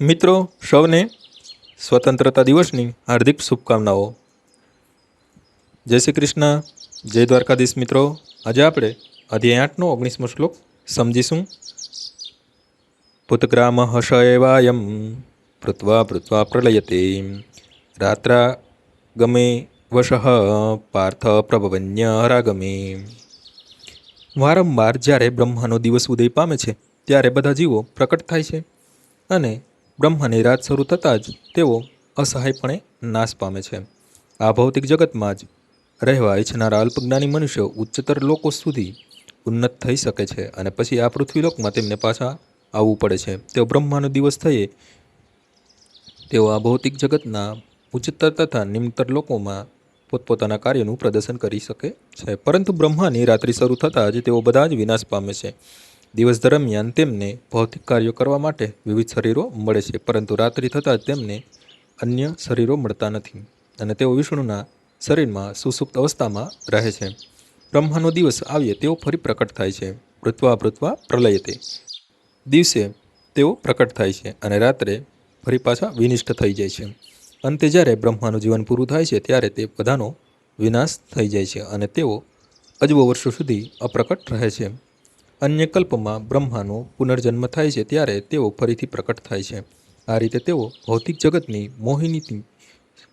મિત્રો, સૌને સ્વતંત્રતા દિવસની હાર્દિક શુભકામનાઓ. જય શ્રી કૃષ્ણ. જય દ્વારકાધીશ મિત્રો. આજે આપણે અધ્યાય આઠનો ઓગણીસમો શ્લોક સમજીશું. પુતગ્રામ હશ એવાયમ પૃથ્વા પૃથ્વા પ્રલયતે. રાત્રા ગમે વશઃ પાર્થ પ્રભવન્ય હરાગમે. વારંવાર જ્યારે બ્રહ્માનો દિવસ ઉદય પામે છે, ત્યારે બધા જીવો પ્રકટ થાય છે અને બ્રહ્માની રાત શરૂ થતાં જ તેઓ અસહાયપણે નાશ પામે છે. આ ભૌતિક જગતમાં જ રહેવા ઈચ્છનારા અલ્પજ્ઞાની મનુષ્યો ઉચ્ચતર લોકો સુધી ઉન્નત થઈ શકે છે અને પછી આ પૃથ્વીલોકમાં તેમને પાછા આવવું પડે છે. તેઓ બ્રહ્માનો દિવસ થયે તેઓ આ ભૌતિક જગતના ઉચ્ચતર તથા નિમ્નતર લોકોમાં પોતપોતાના કાર્યનું પ્રદર્શન કરી શકે છે. પરંતુ બ્રહ્માની રાત્રિ શરૂ થતાં જ તેઓ બધા જ વિનાશ પામે છે. દિવસ દરમિયાન તેમને ભૌતિક કાર્યો કરવા માટે વિવિધ શરીરો મળે છે, પરંતુ રાત્રિ થતાં તેમને અન્ય શરીરો મળતા નથી અને તેઓ વિષ્ણુના શરીરમાં સુસુપ્ત અવસ્થામાં રહે છે. બ્રહ્માનો દિવસ આવીએ તેઓ ફરી પ્રકટ થાય છે. પૃથ્વા પૃથ્વા પ્રલયતે. દિવસે તેઓ પ્રકટ થાય છે અને રાત્રે ફરી પાછા વિનિષ્ઠ થઈ જાય છે. અંતે જ્યારે બ્રહ્માનું જીવન પૂરું થાય છે, ત્યારે તે બધાનો વિનાશ થઈ જાય છે અને તેઓ અજબો વર્ષો સુધી અપ્રકટ રહે છે. અન્ય કલ્પમાં બ્રહ્માનો પુનર્જન્મ થાય છે ત્યારે તેઓ ફરીથી પ્રકટ થાય છે. આ રીતે તેઓ ભૌતિક જગતની મોહિનીથી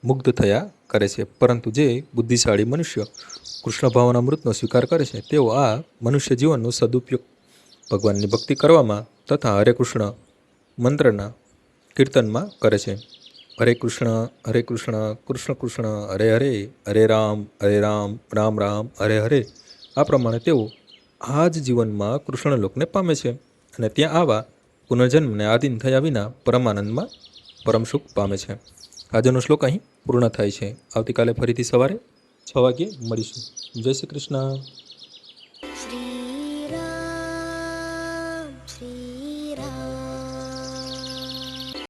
મુગ્ધ થયા કરે છે. પરંતુ જે બુદ્ધિશાળી મનુષ્ય કૃષ્ણ ભાવના મૃતનો સ્વીકાર કરે છે, તેઓ આ મનુષ્ય જીવનનો સદુપયોગ ભગવાનની ભક્તિ કરવામાં તથા હરે કૃષ્ણ મંત્રના કીર્તનમાં કરે છે. હરે કૃષ્ણ હરે કૃષ્ણ કૃષ્ણ કૃષ્ણ, હરે હરે હરે રામ હરે રામ રામ રામ, હરે હરે. આ પ્રમાણે તેઓ આ જ જીવનમાં કૃષ્ણલોકને પામે છે અને ત્યાં આવા પુનર્જન્મને આધીન થયા વિના પરમાનંદમાં પરમ સુખ પામે છે. આજનો શ્લોક અહીં પૂર્ણ થાય છે. આવતીકાલે ફરીથી સવારે છ વાગ્યે મળીશું. જય શ્રી કૃષ્ણ.